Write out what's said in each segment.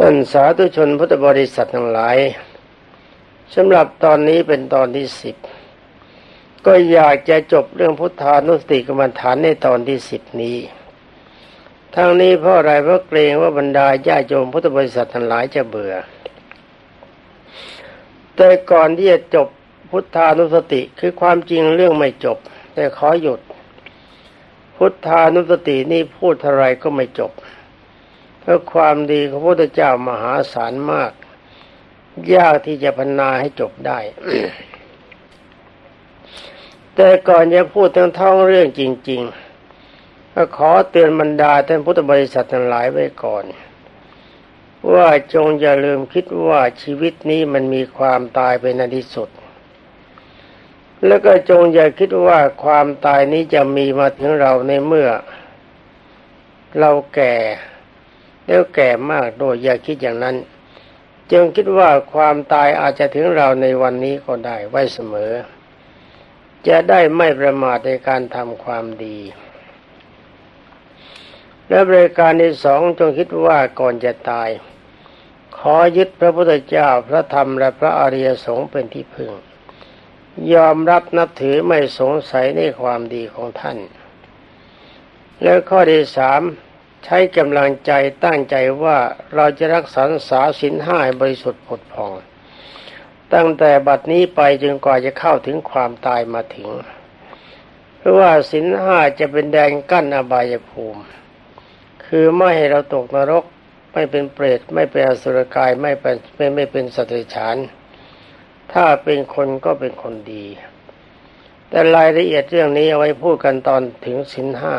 ท่านสาธุชนพุทธบริษัททั้งหลายสำหรับตอนนี้เป็นตอนที่สิบก็อยากจะจบเรื่องพุทธานุสติกรรมฐานในตอนที่สิบนี้ทั้งนี้เพราะอะไรเพราะเกรงว่าบรรดาญาโยมพุทธบริษัททั้งหลายจะเบื่อ แต่ก่อนที่จะจบพุทธานุสติคือความจริงเรื่องไม่จบ แต่ขอหยุด พุทธานุสตินี่พูดเท่าไรก็ไม่จบ เพราะความดีของพระพุทธเจ้ามหาศาลมาก ยากที่จะพรรณนาให้จบได้ แต่ก่อนจะพูดทั้งท้องเรื่องจริง ๆ ก็ขอเตือนบรรดาท่านพุทธบริษัททั้งหลายไว้ก่อน ว่าจงอย่าลืมคิดว่าชีวิตนี้มันมีความตายเป็นอันที่สุด แล้วก็จงอย่าคิดว่าความตายนี้จะมีมาถึงเราในเมื่อ เราแก่ แล้วแก่มากโดยอย่าคิดอย่างนั้น จึงคิดว่าความตายอาจจะถึงเราในวันนี้ก็ได้ไว้เสมอ จะได้ไม่ประมาทในการทำความดี และบริการที่สองจงคิดว่าก่อนจะตาย ขอยึดพระพุทธเจ้าพระธรรมและพระอริยสงฆ์เป็นที่พึ่ง ยอมรับนับถือไม่สงสัยในความดีของท่าน แล้วข้อที่สาม ใช้กำลังใจตั้งใจว่าเราจะรักษาสาสินห้าบริสุทธิ์ผุดผ่อง ตั้งแต่บัดนี้ไปจนกว่าจะเข้าถึงความตายมาถึง เพราะว่าสินห้าจะเป็นแดนกั้นอบายภูมิ คือไม่ให้เราตกนรกไม่เป็นเปรตไม่เป็นอสุรกายไม่เป็นไม่ไม่เป็นสตว์เดรัจฉาน ถ้าเป็นคนก็เป็นคนดี แต่รายละเอียดเรื่องนี้เอาไว้พูดกันตอนถึงสินห้า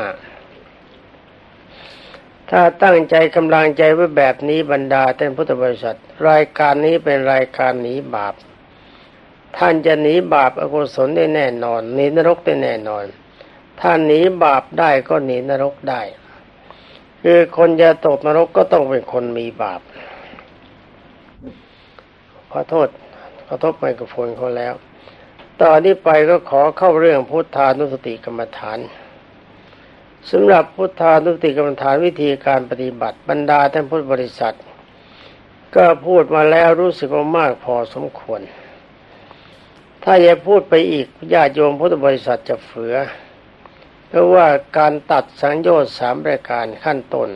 ถ้าตั้งใจกำลังใจไว้แบบนี้บรรดาท่านพุทธบริษัท รายการนี้เป็นรายการหนีบาป ท่านจะหนีบาปอกุศลได้แน่นอนหนีนรกได้แน่นอน ถ้าหนีบาปได้ก็หนีนรกได้ คือคนจะตกนรกก็ต้องเป็นคนมีบาป ขอโทษขอโทษไมโครโฟนเขาแล้วต่อนนี้ไปก็ขอเข้าเรื่องพุทธานุสติกรรมฐาน สำหรับพุทธานุติกรรมฐานวิธีการปฏิบัติบรรดาท่านพุทธบริษัท ก็พูดมาแล้วรู้สึกว่ามากพอสมควร ถ้าจะพูดไปอีกญาติโยมพุทธบริษัทจะเฟือเพราะว่าการตัดสังโยชน์สามรายการขั้นต้น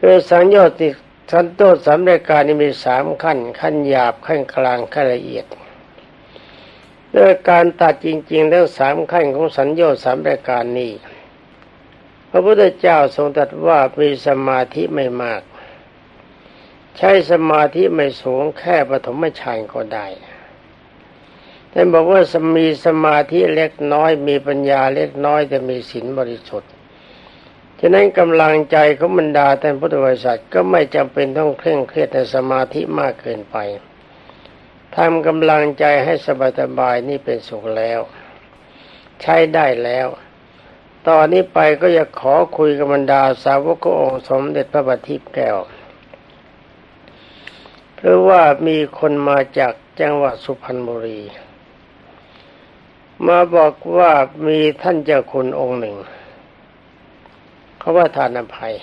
คือสังโยชน์ที่ขั้นต้นสามรายการนี้มีสามขั้น ขั้นหยาบขั้นกลางขั้นละเอียดด้วยการตัดจริงๆ แล้วสามขั้นของสัญญาสามรายการนี้ ระพุทธเจ้าทรงตรัสว่ามีสมาธิไม่มาก ใช้สมาธิไม่สูงแค่ปฐมฌานก็ได้ท่านบอกว่าสมีสมาธิเล็กน้อยมีปัญญาเล็กน้อยแต่มีศีลบริสุทธิ์ฉะนั้นกำลังใจของบรรดาท่านพุทธบริษัทก็ไม่จำเป็นต้องเคร่งเครียดในสมาธิมากเกินไปทำกำลังใจให้สบายๆนี่เป็นสุขแล้ว ใช้ได้แล้ว ตอนนี้ไปก็จะขอคุยกับบรรดาสาวกองค์สมเด็จพระบัณฑิตแก้ว เพราะว่ามีคนมาจากจังหวัดสุพรรณบุรี มาบอกว่ามีท่านเจ้าคุณองค์หนึ่ง เขาว่าทานอภัย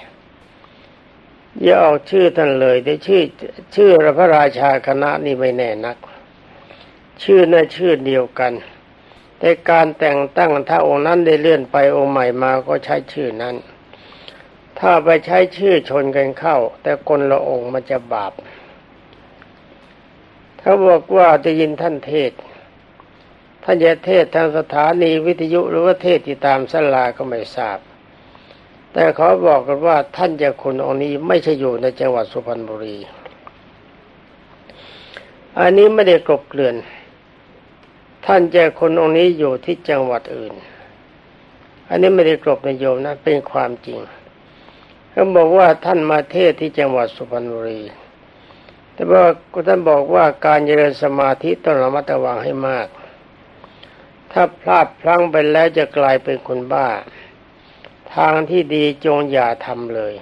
อย่าออกชื่อท่านเลยแต่ชื่อ ชื่อพระราชาคณะนี่ไม่แน่นัก ชื่อน่ะชื่อเดียวกัน แต่การแต่งตั้งถ้าองค์นั้นได้เลื่อนไปองค์ใหม่มาก็ใช้ชื่อนั้น ถ้าไปใช้ชื่อชนกันเข้า แต่คนละองค์มันจะบาปถ้าบอกว่าจะยินท่านเทศท่านจะเทศทางสถานีวิทยุหรือว่าเทศที่ตามสลาก็ไม่ทราบ แต่เขาบอกกันว่าท่านจ้าคุณองค์นี้ไม่ใช่อยู่ในจังหวัดสุพรรณบุรี อันนี้ไม่ได้กลบเกลื่อน ท่านเจ้าคุณองค์นี้อยู่ที่จังหวัดอื่น อันนี้ไม่ได้กลบในโยมนะ เป็นความจริงเขาบอกว่าท่านมาเทศที่จังหวัดสุพรรณบุรี แต่ว่าท่านบอกว่าการเจริญสมาธิต้องระมัดระวังให้มาก ถ้าพลาดพลั้งไปแล้วจะกลายเป็นคนบ้า ทางที่ดีจงอย่าทำเลย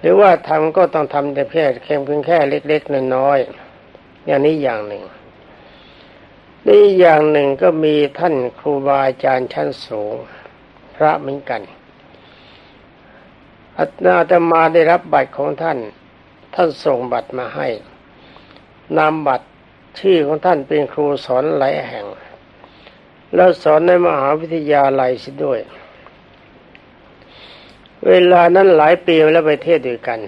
หรือว่าทำก็ต้องทำแต่เพียงแค่เพียงแค่เล็กๆน้อยๆอย่างนี้อย่างหนึ่ง นี่อย่างหนึ่งก็มีท่านครูบาอาจารย์ชั้นสูง พระเหมือนกันอัตนาตมาได้รับบัตรของท่าน ท่านส่งบัตรมาให้นามบัตรชื่อของท่านเป็นครูสอนหลายแห่ง แล้วสอนในมหาวิทยาลัยสิด้วย เวลานั้นหลายปีแล้วไปเทศด้วยกัน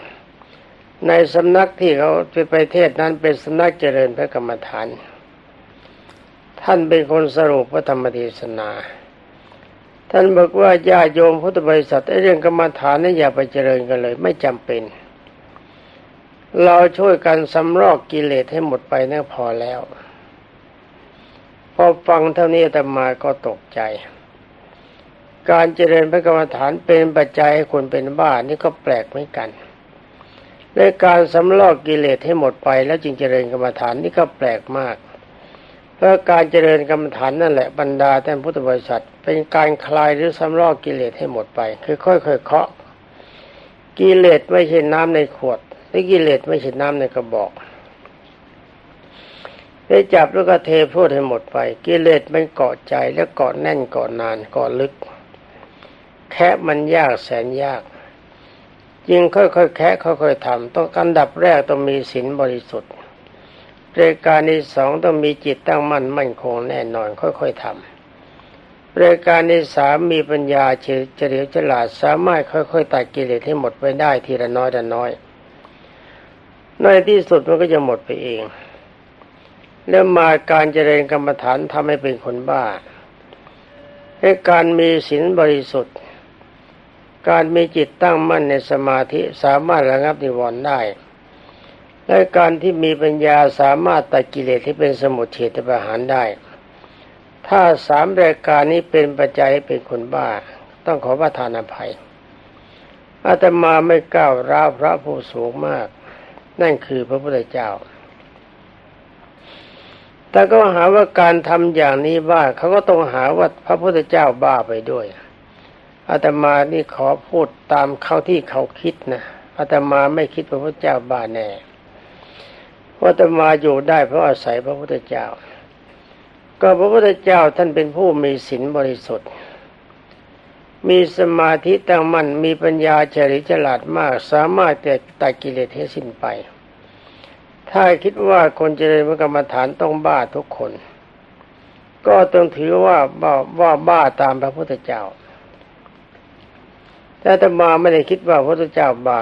ในสำนักที่เขาไปเทศนั้นเป็นสำนักเจริญพระกรรมฐาน ท่านเป็นคนสรุปพระธรรมเทศนา ท่านบอกว่าญาโยมพุทธบริษัทเรื่องกรรมฐานนี่อย่าไปเจริญกันเลย ไม่จำเป็น เราช่วยกันสำรอกกิเลสให้หมดไปนั่นพอแล้ว พอฟังเท่านี้อาตมาก็ตกใจ การเจริญพระกรรมฐานเป็นปัจจัยให้คนเป็นบ้านี่ก็แปลกเหมือนกันในการสำลอกกิเลสให้หมดไปแล้วจึงเจริญกรรมฐานนี่ก็แปลกมาก พราะการเจริญกรรมฐานนั่นแหละบรรดาท่านพุทธบริษัท เป็นการคลายหรือสำลอกกิเลสให้หมดไป คือค่อยๆเคาะกิเลสไม่ใช่น้ำในขวดและกิเลสไม่ใช่น้ำในกระบอกได้จับแล้วก็เทพูดให้หมดไป กิเลสมันเกาะใจแล้วเกาะแน่นเกาะนานเกาะลึก แค่มันยากแสนยากยิ่งค่อยๆแคะค่อยๆทำต้องอันดับแรกต้องมีศีลบริสุทธิ์ รายการที่สองต้องมีจิตตั้งมั่นมั่นคงแน่นอนค่อยๆทำรายการที่สามมีปัญญาเฉลียวฉลาดสามารถค่อยๆตัดกิเลสให้หมดไปได้ทีละน้อยละน้อย ในที่สุดมันก็จะหมดไปเอง แล้วมาการเจริญกรรมฐานทำให้เป็นคนบ้าให้การมีศีลบริสุทธิ์ การมีจิตตั้งมั่นในสมาธิสามารถระงับนิวรณ์ได้ และการที่มีปัญญาสามารถตัดกิเลสที่เป็นสมุทเฉทประหารได้ ถ้าสามรายการนี้เป็นปัจจัยให้เป็นคนบ้า ต้องขอประทานอภัย อาตมาไม่ก้าวร้าวพระผู้สูงมาก นั่นคือพระพุทธเจ้า แต่ก็หาว่าการทำอย่างนี้บ้าเขาก็ต้องหาว่าพระพุทธเจ้าบ้าไปด้วย อาตมานี่ขอพูดตามเขาที่เขาคิดนะอาตมาไม่คิดพระพุทธเจ้าบ้าแน่ อาตมาอยู่ได้เพราะอาศัยพระพุทธเจ้า ก็พระพุทธเจ้าท่านเป็นผู้มีศีลบริสุทธิ์ มีสมาธิตั้งมั่นมีปัญญาเฉลียวฉลาดมาก สามารถแตกตัดกิเลสให้สิ้นไป ถ้าคิดว่าคนเจริญกรรมฐานต้องบ้าทุกคน ก็ต้องถือว่าบ้าว่าบ้าตามพระพุทธเจ้า แต่อาตมาไม่ได้คิดว่าพระพุทธเจ้าบ้า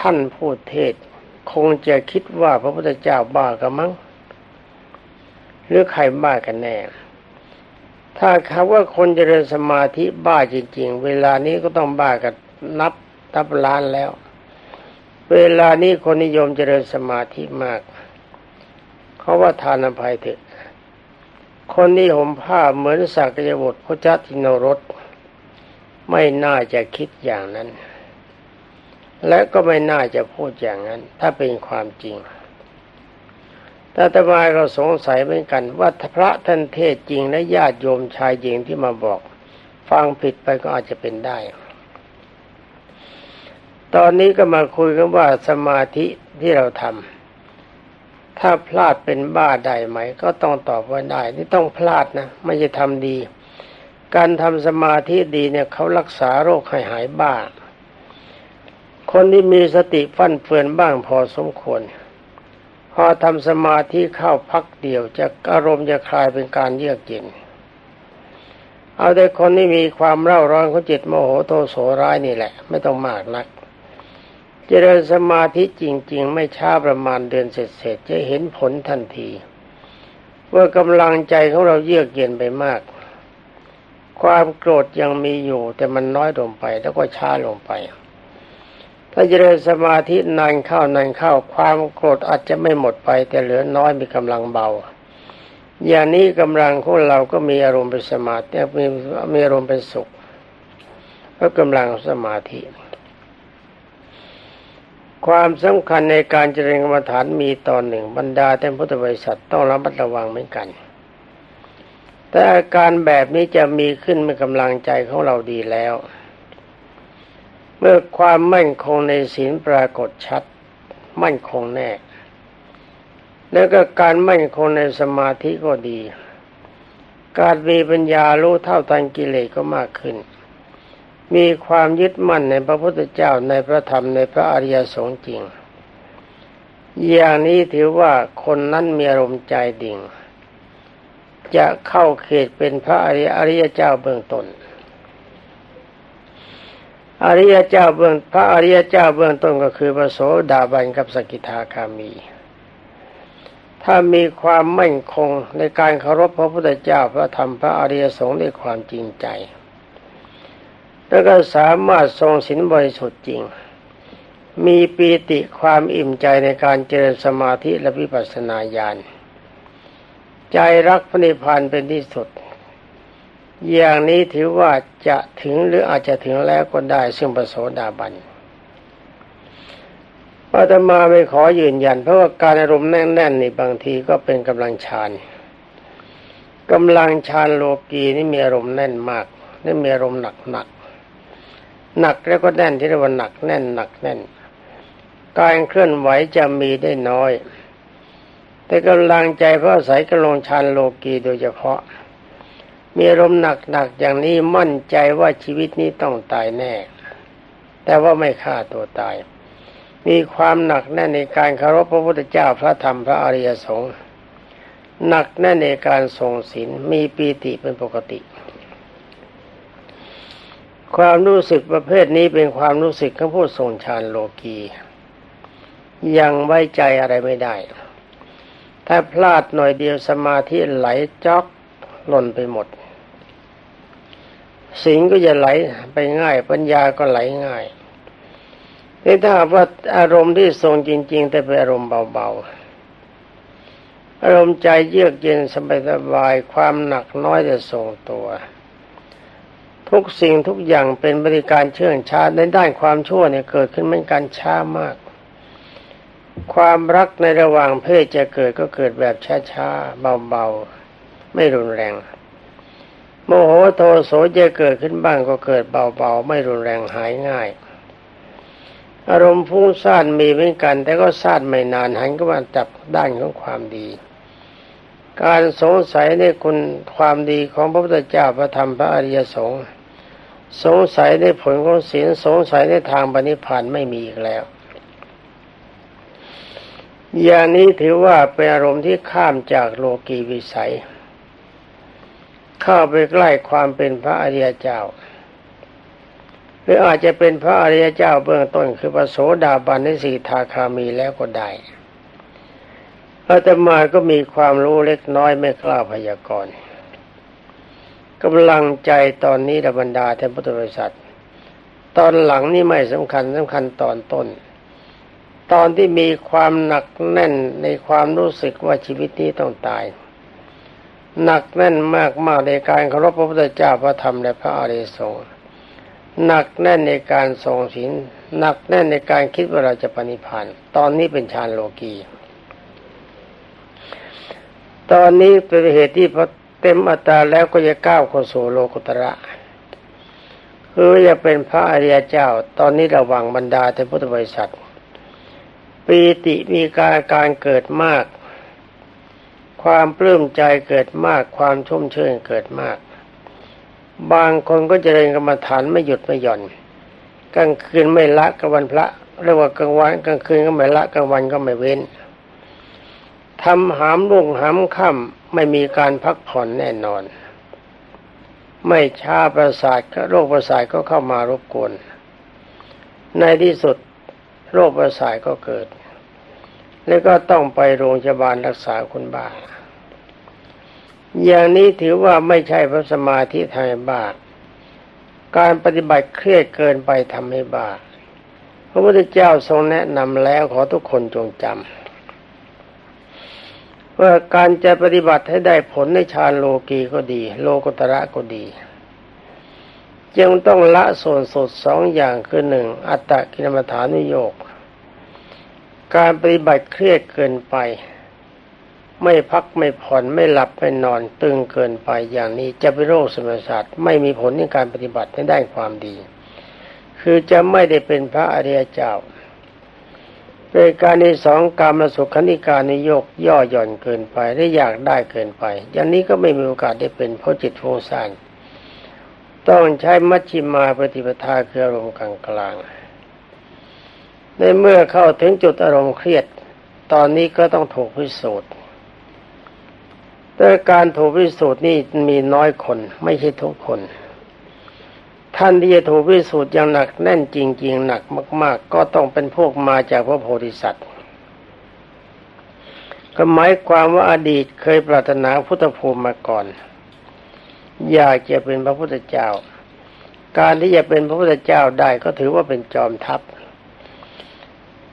ท่านพูดเทศ คงจะคิดว่าพระพุทธเจ้าบ้ากันมั้งหรือใครบ้ากันแน่ ถ้าคำว่าคนเจริญสมาธิบ้าจริง ๆ เวลานี้ก็ต้องบ้ากันนับนับล้านแล้ว เวลานี้คนนิยมเจริญสมาธิมาก เขาว่าทานอภัยเถอะคนที่ห่มผ้าเหมือนสักยบุตรพระจัตินรสไม่น่าจะคิดอย่างนั้น และก็ไม่น่าจะพูดอย่างนั้น ถ้าเป็นความจริงแต่ตมาเราสงสัยเหมือนกัน ว่าพระท่านเทศจริงและญาติโยมชายหญิงที่มาบอก ฟังผิดไปก็อาจจะเป็นได้ ตอนนี้ก็มาคุยกันว่าสมาธิที่เราทำถ้าพลาดเป็นบ้าได้ไหม ก็ต้องตอบว่าได้นี่ต้องพลาดนะไม่ใช่ทำดี การทำสมาธิดีเนี่ยเขารักษาโรคให้หายบ้า คนที่มีสติฟั่นเฟือนบ้างพอสมควร พอทำสมาธิเข้าพักเดียวจะอารมณ์จะคลายเป็นการเยือกเย็น เอาแต่คนที่มีความเร่าร้อนของจิตโมโหโทโสร้ายนี่แหละ ไม่ต้องมากนัก เจริญสมาธิจริง ๆ ไม่ช้าประมาณเดือนเสร็จๆจะเห็นผลทันทีเมื่อกำลังใจของเราเยือกเย็นไปมาก ความโกรธยังมีอยู่แต่มันน้อยลงไปแล้วก็ช้าลงไป ถ้าเจริญสมาธินานเข้านานเข้าความโกรธอาจจะไม่หมดไป แต่เหลือน้อยมีกำลังเบา อย่างนี้กำลังของเราก็มีอารมณ์เป็นสมาธิมีมีอารมณ์เป็นสุขเพราะกำลังสมาธิ ความสำคัญในการเจริญกรรมฐานมีตอนหนึ่ง บรรดาท่านพุทธบริษัทต้องระมัดระวังเหมือนกัน แต่อาการแบบนี้จะมีขึ้นเมื่อกำลังใจของเราดีแล้ว เมื่อความมั่นคงในศีลปรากฏชัด มั่นคงแน่ แล้วก็การมั่นคงในสมาธิก็ดี การมีปัญญารู้เท่าทันกิเลสก็มากขึ้น มีความยึดมั่นในพระพุทธเจ้าในพระธรรมในพระอริยสงฆ์จริง อย่างนี้ถือว่าคนนั้นมีอารมณ์ใจดิ่ง จะเข้าเขตเป็นพระอริยเจ้าเบื้องต้น อริยเจ้าเบื้องพระอริยเจ้าเบื้องต้นก็คือพระโสดาบันกับสกิทาคามี ถ้ามีความมั่นคงในการเคารพพระพุทธเจ้าพระธรรมพระอริยสงฆ์ด้วยความจริงใจ แล้วก็สามารถทรงศีลบริสุทธิ์จริง มีปีติความอิ่มใจในการเจริญสมาธิและวิปัสสนาญาณใจรักพระนิพพานเป็นที่สุด อย่างนี้ถือว่าจะถึงหรืออาจจะถึงแล้วก็ได้ซึ่งประโสดาบันอาตมาไม่ขอยืนยัน เพราะว่าการอารมณ์แน่นๆนี่บางทีก็เป็นกำลังฌานกำลังฌานโลกีนี่มีอารมณ์แน่นมากนี่มีอารมณ์หนักหนักหนักแล้วก็แน่นที่เรียกว่าหนักแน่นหนักแน่น การเคลื่อนไหวจะมีได้น้อย แต่กำลังใจเพราะอาศัยกำลังฌานโลกีโดยเฉพาะ มีอารมหนักหนักอย่างนี้มั่นใจว่าชีวิตนี้ต้องตายแน่ แต่ว่าไม่ฆ่าตัวตาย มีความหนักแน่นในการเคารพพระพุทธเจ้าพระธรรมพระอริยสงฆ์หนักแน่นในการทรงศีลมีปีติเป็นปกติ ความรู้สึกประเภทนี้เป็นความรู้สึกของผู้ทรงฌานโลกียังไว้ใจอะไรไม่ได้ ถ้าพลาดหน่อยเดียวสมาธิไหลจอกหล่นไปหมด สิ่งก็จะไหลไปง่าย ปัญญาก็ไหลง่ายนี่ถ้าว่าอารมณ์ที่ทรงจริง ๆ แต่เป็นอารมณ์เบาๆอารมณ์ใจเยือกเย็นสบายๆความหนักน้อยจะทรงตัว ทุกสิ่งทุกอย่างเป็นบริการเชื่องช้าในด้านความชั่วเนี่ยเกิดขึ้นเหมือนกันช้ามาก ความรักในระหว่างเพศจะเกิดก็เกิดแบบช้าๆเบาๆไม่รุนแรง โมโหโทโสจะเกิดขึ้นบ้างก็เกิดเบาๆ ไม่รุนแรงหายง่าย อารมณ์ฟุ้งซ่านมีเหมือนกัน แต่ก็ซ่านไม่นานหันก็มาจับด้านของความดี การสงสัยในคุณความดีของพระพุทธเจ้าพระธรรมพระอริยสงฆ์สงสัยในผลของศีลสงสัยในทางปณิพานไม่มีอีกแล้ว อย่างนี้ถือว่าเป็นอารมณ์ที่ข้ามจากโลกีวิสัย เข้าไปใกล้ความเป็นพระอริยเจ้า หรืออาจจะเป็นพระอริยเจ้าเบื้องต้นคือพระโสดาบันในสีทาคามีแล้วก็ได้อาตมาก็มีความรู้เล็กน้อยไม่กล้าพยากรณ์กำลังใจตอนนี้ระบรรดาเท่านพุทธบริษัท ตอนหลังนี่ไม่สำคัญสำคัญตอนต้น ตอนที่มีความหนักแน่นในความรู้สึกว่าชีวิตนี้ต้องตาย หนักแน่นมากมากในการเคารพพระพุทธเจ้าพระธรรมและพระอริยสงฆ์หนักแน่นในการทรงศีลหนักแน่นในการคิดว่าเราจะปณิพันธ์ตอนนี้เป็นฌานโลกีตอนนี้เป็นเหตุที่พอเต็มอัตราแล้วก็จะก้าวเข้าสู่โลกุตระคือจะเป็นพระอริยเจ้า ตอนนี้ระวังบรรดาท่พุทธบริษัทปีติมีการการเกิดมาก ความปลื้มใจเกิดมากความชุ่มชื่นเกิดมาก บางคนก็จะเริญกรรมฐานไม่หยุดไม่หย่อนกลางคืนไม่ละกลางวันพระเรียกว่ากลางวันกลางคืนก็ไม่ละกลางวันก็ไม่เว้นทำหามรุ่งหามค่ำไม่มีการพักผ่อนแน่นอน ไม่ช้าประสาทโรคประสาทก็เข้ามารบกวน ในที่สุดโรคประสาทก็เกิด แล้วก็ต้องไปโรงพยาบาลรักษาคนบ้า อย่างนี้ถือว่าไม่ใช่พระสมาธิทำให้บ้าการปฏิบัติเครียดเกินไปทำให้บ้าพระพุทธเจ้าทรงแนะนำแล้วขอทุกคนจงจำว่าการจะปฏิบัติให้ได้ผลในฌานโลกีก็ดี โลกุตระก็ดี จึงต้องละส่วนสดสองอย่างคือหนึ่งอัตตกิลมฐานุโยก การปฏิบัติเครียดเกินไป ไม่พักไม่ผ่อนไม่หลับไม่นอนตึงเกินไปอย่างนี้จะเป็นโรคสมศาสตร์ไม่มีผลในการปฏิบัติให้ได้ความดี คือจะไม่ได้เป็นพระอริยเจ้าเป็นการในสองการมาสุขคณิการนิยกย่อหย่อนเกินไปและอยากได้เกินไป อย่างนี้ก็ไม่มีโอกาสได้เป็นเพราะจิตฟุ้งซ่านต้องใช้มัชชิมาปฏิปทาคืออารมณ์กลางกลางๆในเมื่อเข้าถึงจุดอารมณ์เครียด ตอนนี้ก็ต้องถูกพิสูจน์ แต่การถูกพิสูจน์นี่มีน้อยคน ไม่ใช่ทุกคน ท่านที่จะถูกพิสูจน์อย่างหนักแน่นจริง ๆ หนักมาก ๆ ก็ต้องเป็นพวกมาจากพระโพธิสัตว์ก็หมายความว่าอดีตเคยปรารถนาพุทธภูมิมาก่อน อยากจะเป็นพระพุทธเจ้า การที่จะเป็นพระพุทธเจ้าได้ก็ถือว่าเป็นจอมทัพ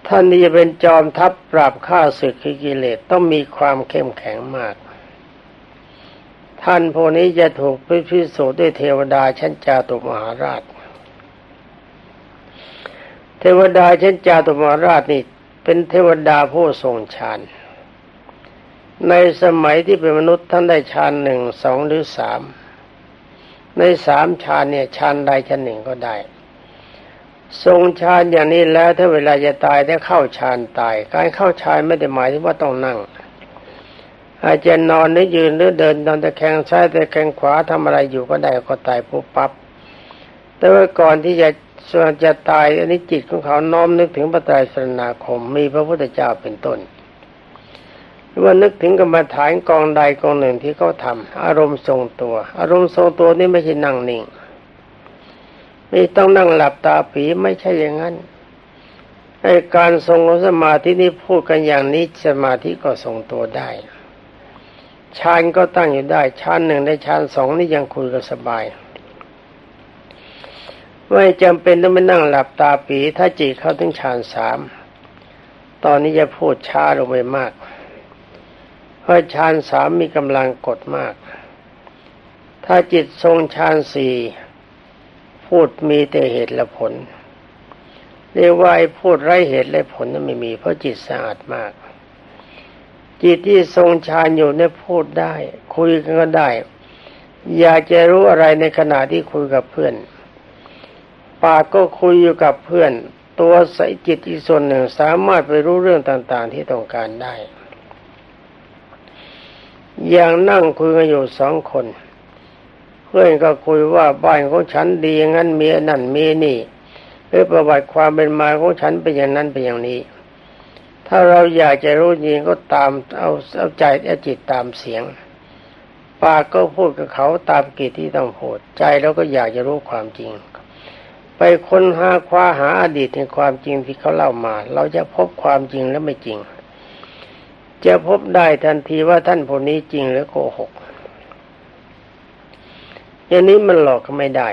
ท่านที่จะเป็นจอมทัพปราบข้าศึกคือกิเลสต้องมีความเข้มแข็งมาก ท่านพวกนี้จะถูกพิสูจน์ด้วยเทวดาชั้นจาตุมหาราช เทวดาชั้นจาตุมหาราชนี่ เป็นเทวดาผู้ทรงฌานในสมัยที่เป็นมนุษย์ท่านได้ฌานหนึ่งสองหรือสามในสามฌานเนี่ยฌานใดฌานหนึ่งก็ได้ ทรงฌานอย่างนี้แล้วถ้าเวลาจะตายถ้าเข้าฌานตาย การเข้าฌานไม่ได้หมายถึงว่าต้องนั่ง อาจจะนอนหรือยืนหรือเดินนอนตะแคงซ้ายตะแคงขวาทำอะไรอยู่ก็ได้ก็ตายปุ๊บปั๊บแต่ว่าก่อนที่จะส่วนจะตายอันนี้จิตของเขาน้อมนึกถึงพระไตรสรณาคมมีพระพุทธเจ้าเป็นต้นหรือว่านึกถึงกรรมฐานกองใดกองหนึ่งที่เขาทำอารมณ์ทรงตัว อารมณ์ทรงตัวนี่ไม่ใช่นั่งนิ่งไม่ต้องนั่งหลับตาผีไม่ใช่อย่างนั้นไอการทรงสมาธินี่พูดกันอย่างนี้สมาธิก็ทรงตัวได้ ฌานก็ตั้งอยู่ได้ฌานหนึ่งได้ฌานสองนี่ยังคุยกันสบาย ไม่จำเป็นต้องไปนั่งหลับตาปีถ้าจิตเข้าถึงฌานสามตอนนี้จะพูดช้าลงไปมาก เพราะฌานสามมีกำลังกดมาก ถ้าจิตทรงฌานสี่พูดมีแต่เหตุและผลเรียกว่าพูดไร้เหตุและผลนั้นไม่มีเพราะจิตสะอาดมาก จิตที่ทรงฌานอยู่เนี่ยพูดได้ คุยกันก็ได้ อยากจะรู้อะไรในขณะที่คุยกับเพื่อน ปากก็คุยอยู่กับเพื่อน ตัวใสจิตอีกส่วนหนึ่งสามารถไปรู้เรื่องต่างๆที่ต้องการได้ อย่างนั่งคุยกันอยู่สองคน เพื่อนก็คุยว่าบ้านของฉันดีอย่างนั้นเมียนั่นเมียนี่หรือประวัติความเป็นมาของฉันเป็นอย่างนั้นเป็นอย่างนี้ ถ้าเราอยากจะรู้จริงก็ตามเอาเอาใจเอาจิตตามเสียง ปากก็พูดกับเขาตามกิจที่ต้องพูดใจเราก็อยากจะรู้ความจริง ไปค้นหาคว้าหาอดีตในความจริงที่เขาเล่ามา เราจะพบความจริงและไม่จริง จะพบได้ทันทีว่าท่านผู้นี้จริงหรือโกหกอย่างนี้มันหลอกก็ไม่ได้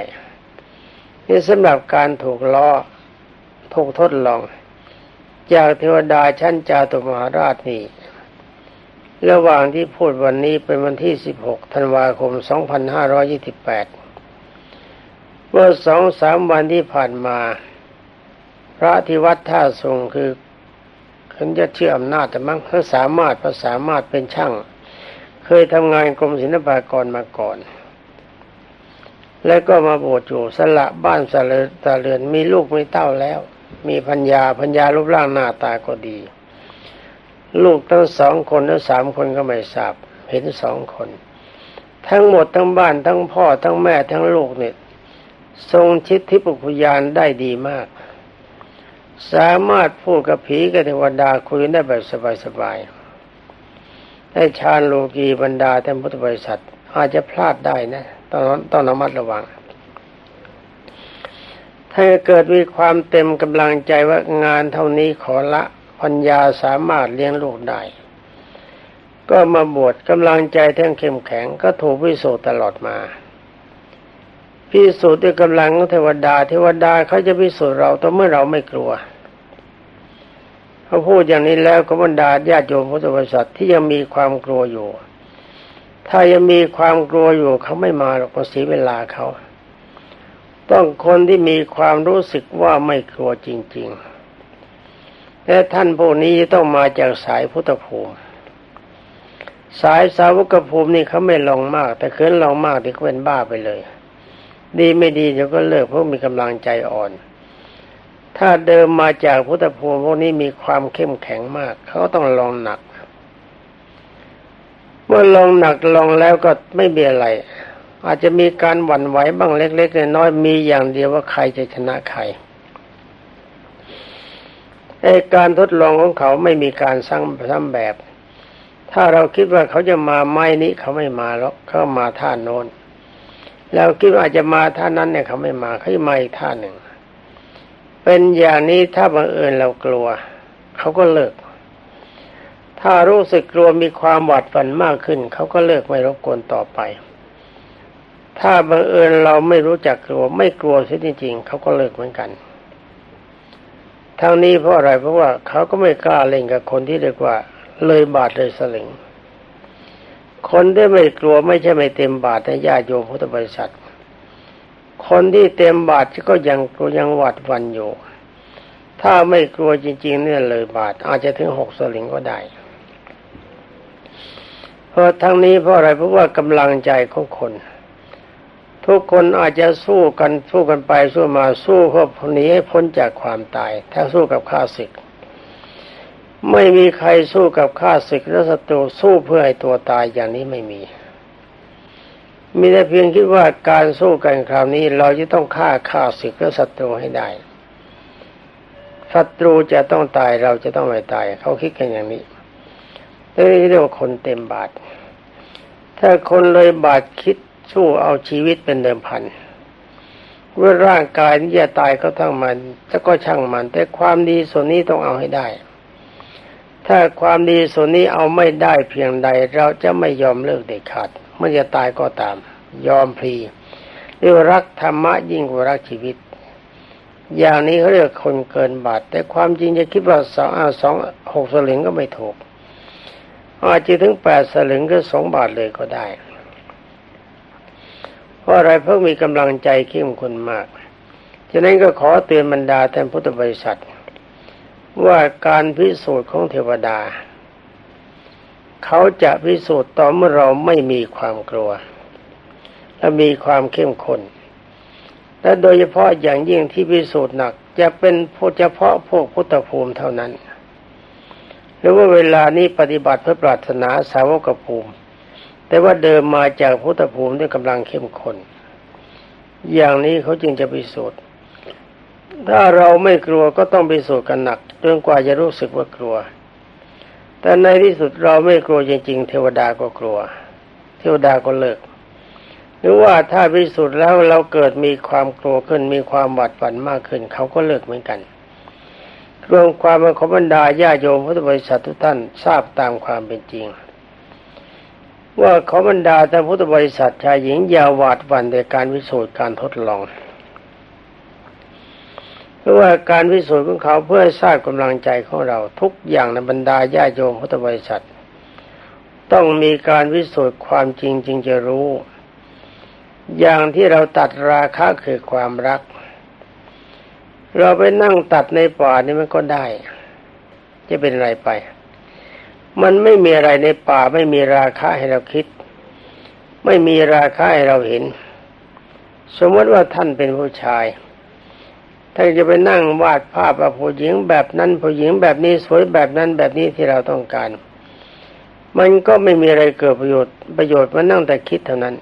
นี่สำหรับการถูกล้อถูกทดลอง จากเทวดาชั้นจาตุมหาราชนี่ระหว่างที่พูดวันนี้เป็นวันที่ 16 ธันวาคม 2528 เมื่อสองสามวันที่ผ่านมา พระที่วัดท่าทรงคือเขาจะเชื่ออำนาจแต่มั้งเขาสามารถภาษามารถเป็นช่าง เคยทำงานกรมศิลปากรมาก่อน แล้วก็มาบวชอยู่สละบ้านสละตาเรือนมีลูกมีเต้าแล้ว มีพัญญาพัญญารูปร่างหน้าตาก็ดี ลูกทั้งสองคนและสามคนก็ไม่ทราบ เห็นสองคน ทั้งหมดทั้งบ้านทั้งพ่อทั้งแม่ทั้งลูกเนี่ยทรงชิดทิพยญาณได้ดีมาก สามารถพูดกับผีกับเทวดาคุยได้แบบสบายๆได้ฌานโลกีบรรดาท่านพุทธบริษัท อาจจะพลาดได้นะ ต้องต้องระมัดระวัง ถ้าเกิดมีความเต็มกำลังใจว่างานเท่านี้ขอละปัญญาสามารถเลี้ยงลูกได้ ก็มาบวชกำลังใจทั้งเข้มแข็งก็ถูกวิโสตลอดมา พิสูจน์ด้วยกำลังของเทวดา เทวดาเขาจะพิสูจน์เราต่อเมื่อเราไม่กลัวเขาพูดอย่างนี้แล้วก็บรรดาญาติโยมพุทธบริษัทที่ยังมีความกลัวอยู่ ถ้ายังมีความกลัวอยู่เขาไม่มาหรอกเสียเวลาเขา ต้องคนที่มีความรู้สึกว่าไม่กลัวจริง ๆ และท่านพวกนี้ต้องมาจากสายพุทธภูมิ สายสาวกภูมินี่เขาไม่ลองมาก แต่เคินลองมากที่เขาเป็นบ้าไปเลย ดีไม่ดีเดี๋ยวก็เลิกเพราะมีกำลังใจอ่อน ถ้าเดิมมาจากพุทธภูมิพวกนี้มีความเข้มแข็งมากเขาต้องลองหนัก เมื่อลองหนักลองแล้วก็ไม่มีอะไร อาจจะมีการหวั่นไหวบ้างเล็กๆน้อยๆมีอย่างเดียวว่าใครจะชนะใครไอการทดลองของเขาไม่มีการสร้างซ้ำแบบ ถ้าเราคิดว่าเขาจะมาไม้นี้เขาไม่มาหรอกเขามาท่าโน้นเราคิดว่าอาจจะมาท่านั้นเนี่ยเขาไม่มาเขาจะมาอีกท่าหนึ่ง เป็นอย่างนี้ถ้าบังเอิญเรากลัว เขาก็เลิก ถ้ารู้สึกกลัวมีความหวาดหวั่นมากขึ้น เขาก็เลิกไม่รบกวนต่อไป ถ้าบังเอิญเราไม่รู้จักกลัว ไม่กลัวเสียจริงๆเขาก็เลิกเหมือนกัน ทั้งนี้เพราะอะไรเพราะว่าเขาก็ไม่กล้าเล่นกับคนที่เรียกว่า เลยบาทเลยสลึงคนที่ไม่กลัวไม่ใช่ไม่เต็มบาทในญาติโยมพุทธบริษัท คนที่เต็มบาทก็ยังกลัวยังหวัดวันอยู่ ถ้าไม่กลัวจริง ๆ เนี่ยเลยบาท อาจจะถึงหกสลึงก็ได้เพราะทั้งนี้เพราะอะไรเพราะว่ากำลังใจของคน ทุกคนอาจจะสู้กันสู้กันไปสู้มาสู้เพื่อหนีให้พ้นจากความตาย ถ้าสู้กับข้าศึก ไม่มีใครสู้กับข้าศึกและศัตรูสู้เพื่อให้ตัวตายอย่างนี้ไม่มี มีแต่เพียงคิดว่าการสู้กันคราวนี้เราจะต้องฆ่าข้าศึกและศัตรูให้ได้ศัตรูจะต้องตายเราจะต้องไม่ตาย เขาคิดกันอย่างนี้นี่เรียกว่าคนเต็มบาท ถ้าคนเลยบาทคิด สู้เอาชีวิตเป็นเดิมพันว่าร่างกายนี้จะตายก็ทั้งมันจะก็ช่างมัน แต่ความดีส่วนนี้ต้องเอาให้ได้ ถ้าความดีส่วนนี้เอาไม่ได้เพียงใด เราจะไม่ยอมเลิกเด็ดขาดเมื่อจะตายก็ตาม ยอมพลีเรียรักธรรมะยิ่งกว่ารักชีวิต อย่างนี้เขาเรียกคนเกินบาท แต่ความจริงจะคิดว่าสองอาสองหกสลึงก็ไม่ถูกอาจจะถึงแปดสลึงก็สองบาทเลยก็ได้ เพราะอะไรเพราะมีกำลังใจเข้มข้นมากฉะนั้นก็ขอเตือนบรรดาท่านพุทธบริษัท ว่าการพิสูจน์ของเทวดา เขาจะพิสูจน์ต่อเมื่อเราไม่มีความกลัว และมีความเข้มข้นและโดยเฉพาะอย่างยิ่งที่พิสูจน์หนัก จะเป็นเฉพาะพวกพุทธภูมิเท่านั้น หรือว่าเวลานี้ปฏิบัติเพื่อปรารถนาสาวกภูมิ แต่ว่าเดิมมาจากพุทธภูมิด้วยกำลังเข้มข้นอย่างนี้เขาจึงจะพิสูจน์ถ้าเราไม่กลัวก็ต้องพิสูจน์กันหนักจนกว่าจะรู้สึกว่ากลัว แต่ในที่สุดเราไม่กลัวจริง ๆ เทวดาก็กลัว เทวดาก็เลิกหรือว่าถ้าพิสูจน์แล้วเราเกิดมีความกลัวขึ้นมีความหวาดหวั่นมากขึ้น เขาก็เลิกเหมือนกัน รวมความมาของบรรดาญาโยมพุทธบริษัททุกท่านทราบตามความเป็นจริง ว่าขอบรรดาท่านพุทธบริษัทชายหญิงยาวหวาดวันในการวิสูจน์การทดลอง เพราะว่าการวิสูจน์ของเขาเพื่อสร้างกำลังใจของเราทุกอย่างในบรรดาญาโยมพุทธบริษัท ต้องมีการวิสูจน์ความจริงจึงจะรู้ อย่างที่เราตัดราคะคือความรัก เราไปนั่งตัดในป่านี่มันก็ได้ จะเป็นอะไรไป มันไม่มีอะไรในป่าไม่มีราคาให้เราคิด ไม่มีราคาให้เราเห็น สมมติว่าท่านเป็นผู้ชายท่านจะไปนั่งวาดภาพผู้หญิงแบบนั้นผู้หญิงแบบนี้สวยแบบนั้นแบบนี้ที่เราต้องการ มันก็ไม่มีอะไรเกิดประโยชน์ประโยชน์มันนั่งแต่คิดเท่านั้น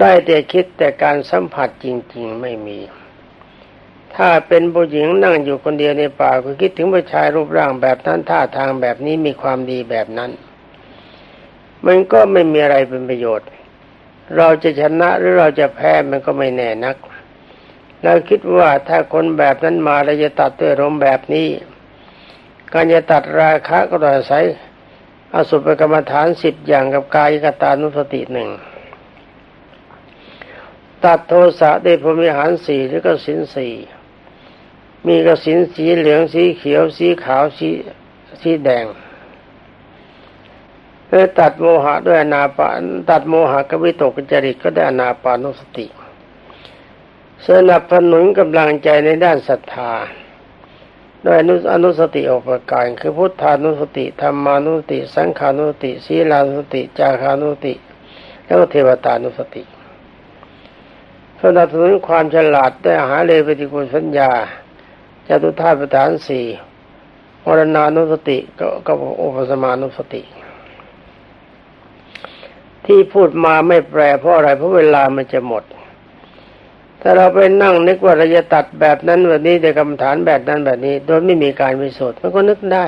ได้แต่คิดแต่การสัมผัสจริง ๆ ไม่มี ถ้าเป็นผู้หญิงนั่งอยู่คนเดียวในป่าก็คิดถึงผู้ชายรูปร่างแบบนั้นท่าทางแบบนี้มีความดีแบบนั้น มันก็ไม่มีอะไรเป็นประโยชน์ เราจะชนะหรือเราจะแพ้มันก็ไม่แน่นักเราคิดว่าถ้าคนแบบนั้นมาเราจะตัดด้วยรมแบบนี้ การจะตัดราคะก็ต้องอาศัยอสุภกรรมฐานสิบอย่างกับกายกตานุสติหนึ่งตัดโทสะได้พรมิหารสี่หรือก็สินสี่ มีกระสินสีเหลืองสีเขียวสีขาวสีสีแดงเพื่อตัดโมหะด้วยอนาปาตัดโมหะกวิตกจริตก็ได้อนาปานุสติสนับสนุนกำลังใจในด้านศรัทธาด้วยอนุอนุสติออกประการคือพุทธานุสติธรรมานุสติ สังขานุสติศีลานุสติ จาคานุสติ แล้วก็เทวตานุสติสนับสนุนความฉลาดได้หาเลยปฏิกุลสัญญา จตุธาตุประธานสี่มรณานุสติก็ก็อุปสมานุสติ ที่พูดมาไม่แปลเพราะอะไรเพราะเวลามันจะหมด ถ้าเราไปนั่งนึกว่าเราจะตัดแบบนั้นแบบนี้แต่กรรมฐานแบบนั้นแบบนี้ โดยไม่มีการพิสูจน์มันก็นึกได้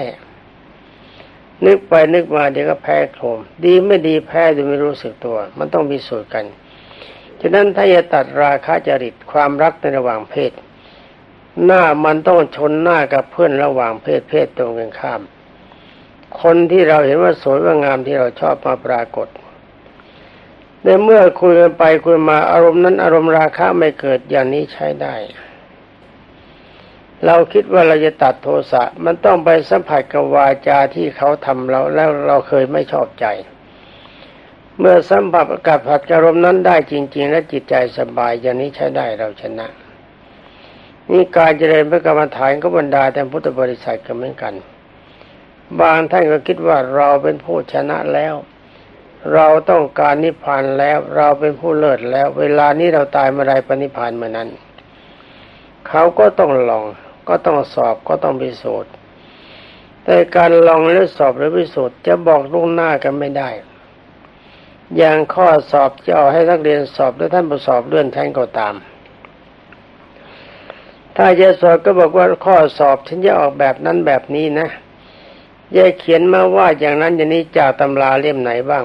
นึกไปนึกมาเดี๋ยวก็แพ้โคมดีไม่ดีแพ้โดยไม่รู้สึกตัว มันต้องพิสูจน์กันฉะนั้นถ้าจะตัดราคะจริตความรักในระหว่างเพศ หน้ามันต้องชนหน้ากับเพื่อนระหว่างเพศเพศตรงกันข้าม คนที่เราเห็นว่าสวยว่างามที่เราชอบมาปรากฏในเมื่อคุยกันไปคุยมาอารมณ์นั้นอารมณ์ราคะไม่เกิดอย่างนี้ใช้ได้ เราคิดว่าเราจะตัดโทสะมันต้องไปสัมผัสกับวาจาที่เขาทำเราแล้วเราเคยไม่ชอบใจ เมื่อสัมผัสกับผัดอารมณ์นั้นได้จริง ๆ และจิตใจสบายอย่างนี้ใช้ได้เราชนะ นี่การเจริญพระกรรมฐานก็บรรดาแต่พุทธบริษัทก็เหมือนกัน บางท่านก็คิดว่าเราเป็นผู้ชนะแล้ว เราต้องการนิพพานแล้ว เราเป็นผู้เลิศแล้ว เวลานี้เราตายเมื่อไรปณิพพานเมื่อนั้น เขาก็ต้องลอง ก็ต้องสอบก็ต้องพิสูจน์แต่การลองหรือสอบหรือพิสูจน์จะบอกล่วงหน้ากันไม่ได้ อย่างข้อสอบจะเอาให้นักเรียนสอบแล้วท่านผู้สอบเลื่อนชั้นก็ตาม ถ้าจะสอบก็บอกว่าข้อสอบฉันจะออกแบบนั้นแบบนี้นะย่าเขียนมาว่าอย่างนั้นอย่างนี้จากตำราเล่มไหนบ้าง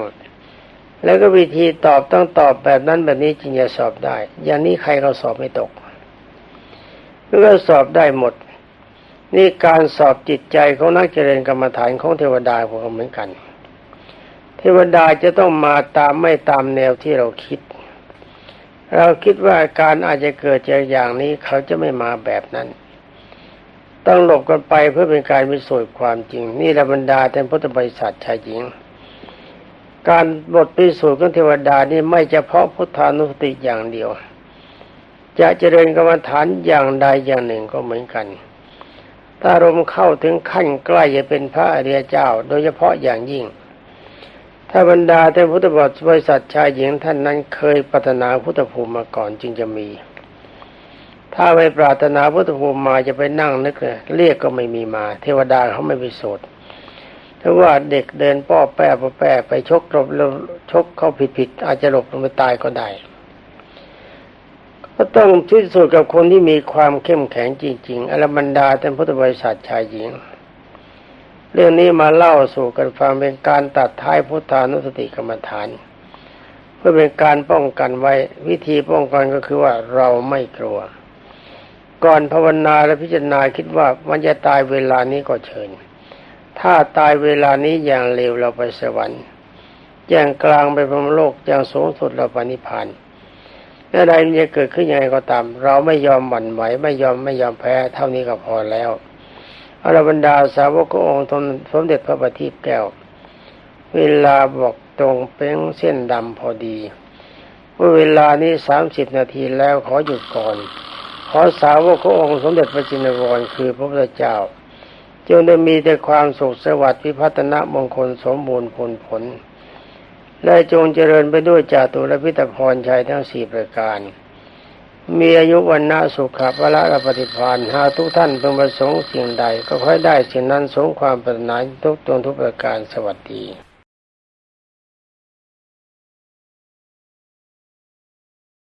แล้วก็วิธีตอบต้องตอบแบบนั้นแบบนี้จึงจะสอบได้ อย่างนี้ใครเขาสอบไม่ตกแล้วก็สอบได้หมด นี่การสอบจิตใจของนักเจริญกรรมฐานของเทวดาพวกเหมือนกัน เทวดาจะต้องมาตามไม่ตามแนวที่เราคิด เราคิดว่าการอาจจะเกิดจากอย่างนี้เขาจะไม่มาแบบนั้น ต้องหลบกันไปเพื่อเป็นการพิสูจน์ความจริง นี่ระบรรดาแทนพุทธบริษัทชายหญิง การบทพิสูจน์ของเทวดานี่ไม่เฉพาะพุทธานุสติอย่างเดียว จะเจริญกรรมฐานอย่างใดอย่างหนึ่งก็เหมือนกัน ถ้าลมเข้าถึงขั้นใกล้จะเป็นพระอริยเจ้า โดยเฉพาะอย่างยิ่ง ถ้าบรรดาท่านพุทธบริษัทชายหญิงท่านนั้นเคยปรารถนาพุทธภูมิมาก่อนจึงจะมี ถ้าไม่ปรารถนาพุทธภูมิมาจะไปนั่งนึกเลยเรียกก็ไม่มีมา เทวดาเขาไม่ไปโสดถ้าว่าเด็กเดินป้อแป้ป้อแป้ไปชกหลบชกเข้าผิดผิดอาจจะหลบลงไปตายก็ได้ก็ต้องพิสูจน์กับคนที่มีความเข้มแข็งจริง ๆอรบรรดาท่านพุทธบริษัทชายหญิง เรื่องนี้มาเล่าสู่กันฟังเป็นการตัดท้ายพุทธานุสติกรรมฐาน เพื่อเป็นการป้องกันไว้วิธีป้องกันก็คือว่าเราไม่กลัว ก่อนภาวนาและพิจารณาคิดว่ามันจะตายเวลานี้ก็เชิญ ถ้าตายเวลานี้อย่างเร็วเราไปสวรรค์อย่างกลางไปพรหมโลกอย่างสูงสุดเราไปนิพพานอะไรมันจะเกิดขึ้นยังไงก็ตาม เราไม่ยอมหวั่นไหวไม่ยอมไม่ยอมแพ้เท่านี้ก็พอแล้ว อรบรรดาสาวกขององค์สมเด็จพระบัณฑิตแก้ว เวลาบอกตรงเป้งเส้นดำพอดีว่าเวลานี้สามสิบนาทีแล้วขอหยุดก่อน ขอสาวกขององค์สมเด็จพระจินวรคือพระพุทธเจ้าจงได้มีแต่ความสุขสวัสดิ์พิพัฒนมงคลสมบูรณ์ผลผล และจงเจริญไปด้วยจาตุรพิตรพรชัยทั้งสี่ประการ มีอายุวันนาสุขภละและปฏิพานหาทุกท่านเป็นประสงค์สิ่งใด ก็ค่อยได้สิ่งนั้นสงความปรารถนาทุกตวงทุกประการสวัสดี